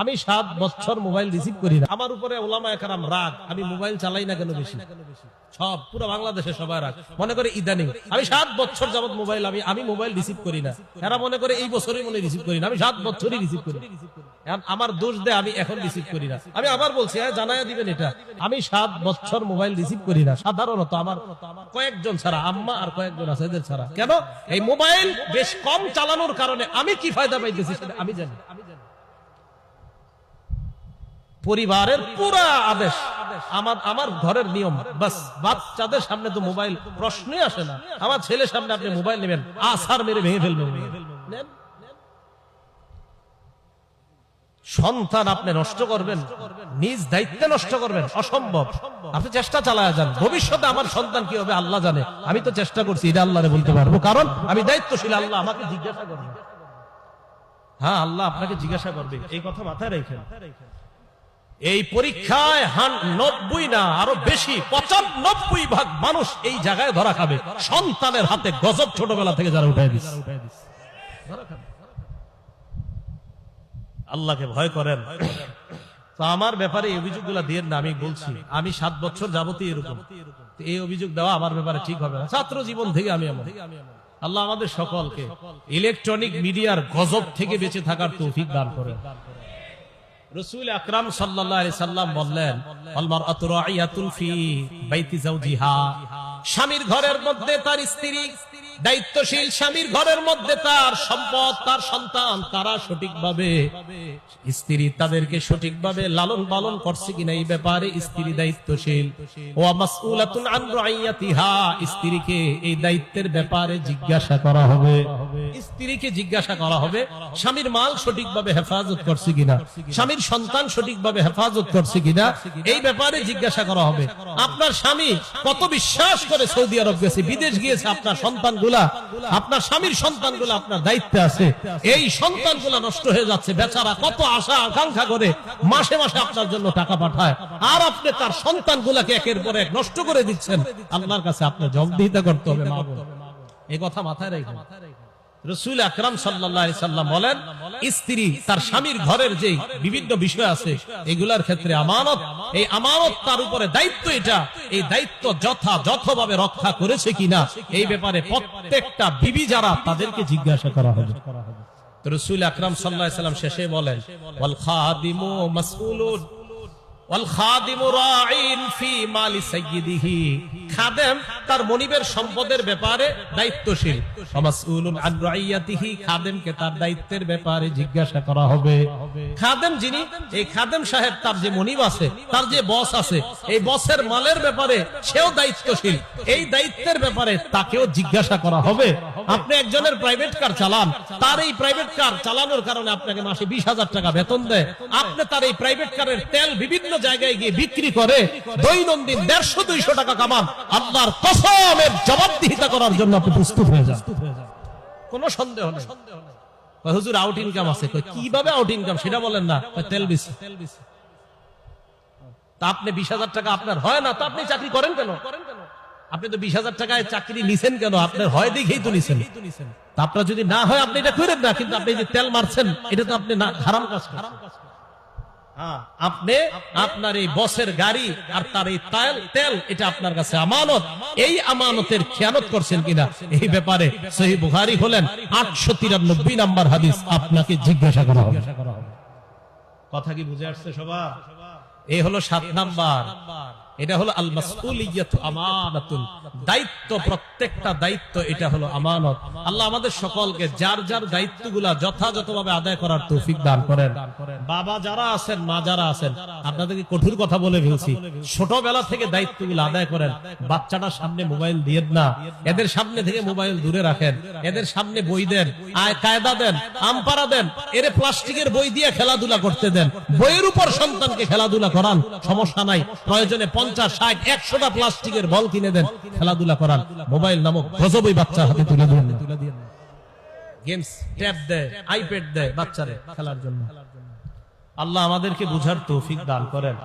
আমি সাত বছর মোবাইল রিসিভ করি না। আমার উপরে ওলামা একরাম রাগ। আমি মোবাইল চালাই না কেন বেশি? সব, পুরো বাংলাদেশে সবাই রাগ। মনে করে ইদানিং। আমি সাত বছর যাবত মোবাইল আমি আমি মোবাইল রিসিভ করি না। এরা মনে করে এই বছরই মনে রিসিভ করি না। আমি সাত বছরই রিসিভ করি। আমার দোষ দেয় আমি এখন রিসিভ করি না। আমি আবার বলছি হ্যাঁ জানাইয়া দিবেন এটা। আমি সাত বছর মোবাইল রিসিভ করি না। সাধারণত আমার কয়েকজন ছাড়া, আম্মা আর কয়েকজন আছে এদের ছাড়া। কেন? এই মোবাইল বেশ কম চালানোর কারণে আমি কি ফায়দা পাইতেছি সেটা আমি জানি। পরিবারের পুরা আদেশ। আমার আমার ঘরের নিয়ম, বাস, বাচ্চাদের সামনে তো মোবাইল প্রশ্নই আসে না। আমার ছেলের সামনে আপনি মোবাইল নেবেন আসার মেরে ভেঙে ফেলবেন সন্তান আপনি নষ্ট করবেন, নিজ দায়িত্বে নষ্ট করবেন, অসম্ভব। আপনি চেষ্টা চালায় যান। ভবিষ্যতে আমার সন্তান কি হবে আল্লাহ জানে। আমি তো চেষ্টা করছি, এটা আল্লাহরে বলতে পারব। কারণ আমি দায়িত্বশীল, আল্লাহ আমাকে জিজ্ঞাসা করবে। হ্যাঁ আল্লাহ আপনাকে জিজ্ঞাসা করবে। এই কথা মাথায় রেখেন। এই পরীক্ষায় নব্বই না, আরও বেশি, পঁচানব্বই ভাগ মানুষ এই জায়গায় ধরা খাবে। সন্তানের হাতে গজব ছোটবেলা থেকে যারা উঠাই দিচ্ছে আল্লাহকে ভয় করেন। তো আমার ব্যাপারে এই অভিযোগগুলো দিয়ে না, আমি বলছি, আমি সাত বছর যাবতীয় এরকম। এই অভিযোগ দেওয়া আমার ব্যাপারে ঠিক হবে না। ছাত্র জীবন থেকে আমি এমন। আল্লাহ আমাদের সকলকে ইলেকট্রনিক মিডিয়ার গজব থেকে বেঁচে থাকার তৌফিক দান করে রসুল আকরাম সাল্লাহ সাল্লাম বললেন আলমার আতুরাইয়াতুল ফি বাইতি জাওজিহা স্বামীর ঘরের মধ্যে তার স্ত্রী, দায়িত্বশীল স্বামীর ঘরের মধ্যে তার সম্পদ, তার সন্তান, তারা সঠিকভাবে স্ত্রী তাদেরকে সঠিকভাবে লালন পালন করছে কিনা এই ব্যাপারে স্ত্রী দায়িত্বশীল। ও স্ত্রীকে এই দায়িত্বের ব্যাপারে জিজ্ঞাসা করা হবে। স্ত্রীকে জিজ্ঞাসা করা হবে, স্বামীর মাল সঠিকভাবে হেফাজত করছে কিনা, স্বামীর সন্তান সঠিকভাবে হেফাজত করছে কিনা, এই ব্যাপারে জিজ্ঞাসা করা হবে। আপনার স্বামী কত বিশ্বাস করে সৌদি আরব গেছে, বিদেশ গিয়েছে, আপনার সন্তানগুলা, আপনার স্বামীর সন্তানগুলা আপনার দায়িত্বে আছে। এই সন্তানগুলা নষ্ট হয়ে যাচ্ছে, বেচারা কত আশা, আকাঙ্ক্ষা করে মাসে মাসে আপনার জন্য টাকা পাঠায়। আর আপনি তার সন্তানগুলাকে একের পর এক নষ্ট করে দিচ্ছেন। আল্লাহর কাছে আপনার জবাবদিহিতা করতে হবে, মা এই কথা মাথায় রেখে। রসুল আকরাম সাল্লাম বলেন স্ত্রী, তার স্বামীর ঘরের যে বিভিন্ন বিষয় আছে, এগুলার ক্ষেত্রে আমানত, এই আমানত তার উপরে দায়িত্ব এটা, এই দায়িত্ব যথা যথভাবে রক্ষা করেছে কিনা, এই ব্যাপারে প্রত্যেকটা বিবি যারা, তাদেরকে জিজ্ঞাসা করা হবে। রসুল আকরাম সাল্লাহ সাল্লাম শেষে বলেন জিজ্ঞাসা করা হবে। খাদেম যিনি, এই খাদেম সাহেব তার যে মনিব আছে, তার যে বস আছে, এই বসের মালের ব্যাপারে সেও দায়িত্বশীল। এই দায়িত্বের ব্যাপারে তাকেও জিজ্ঞাসা করা হবে। আপনি একজনের প্রাইভেট কার চালান, তার এই প্রাইভেট কার চালানোর কারণে আপনাকে মাসে বিশ হাজার টাকা বেতন দেয়। আপনি তার এই প্রাইভেট কারের তেল বিভিন্ন জায়গায় গিয়ে বিক্রি করে, দৈনন্দিন দেড়শো, দুইশো টাকা কামান কসমের জবাবদিহিতা করার জন্য আপনি প্রস্তুত হয়ে যান। সন্দেহ নেই। হুজুর আউট ইনকাম আছে। কীভাবে আউট ইনকাম সেটা বলেন না। তেল তা আপনি বিশ হাজার টাকা আপনার হয় না, তা আপনি চাকরি করেন কেন? আপনি তো বিশ হাজার টাকায় চাকরি নিছেন কেন? আপনার হয় দেখেই তো নিছেন। আপনার যদি না হয়, আপনি এটা করেন না, কিন্তু আপনি যে তেল মারছেন, এটা তো আপনি হারাম কাজ আপনি আপনার এই বসের গাড়ি আর তার এই তেল তেল এটা আপনার কাছে আমানত। এই আমানতের খেয়ানত করছেন কিনা? এই ব্যাপারে সহি বুহারি হলেন আটশো তিরানব্বই নাম্বার হাদিস আপনাকে জিজ্ঞাসা করা হবে। কথা কি বুঝে আসছে সবার? এই হলো সাত নাম্বার। এটা হলো আল মাসউলিয়াতু আমানাতুন। দায়িত্ব, প্রত্যেকটা দায়িত্ব এটা হলো আমানত। আল্লাহ আমাদের সকলকে যার যার দায়িত্বগুলা যথাযথভাবে আদায় করার তৌফিক দান করেন। বাবা যারা আছেন, মা যারা আছেন, আপনাদেরকে কঠোর কথা বলে ফেলছি। ছোটবেলা থেকে দায়িত্বগুলো আদায় করেন। বাচ্চাটার সামনে মোবাইল দিয়ে না। এদের সামনে থেকে মোবাইল দূরে রাখেন। এদের সামনে বই দেন। আয়, কায়দা দেন। আমপারা দেন। এরে প্লাস্টিকের বই দিয়ে খেলাধুলা করতে দেন। বইয়ের উপর সন্তানকে খেলাধুলা করান। সমস্যা নাই। প্রয়োজনে পঞ্চাশ, ষাট, একশোটা প্লাস্টিকের বল কিনে দেন। খেলাধুলা করান। মোবাইল নামক গজবই বাচ্চা হাতে তুলে দেন গেমস, ট্যাব দেয়, আইপ্যাড দেয় বাচ্চারে খেলার জন্য। আল্লাহ আমাদেরকে বুঝার তৌফিক দান করেন।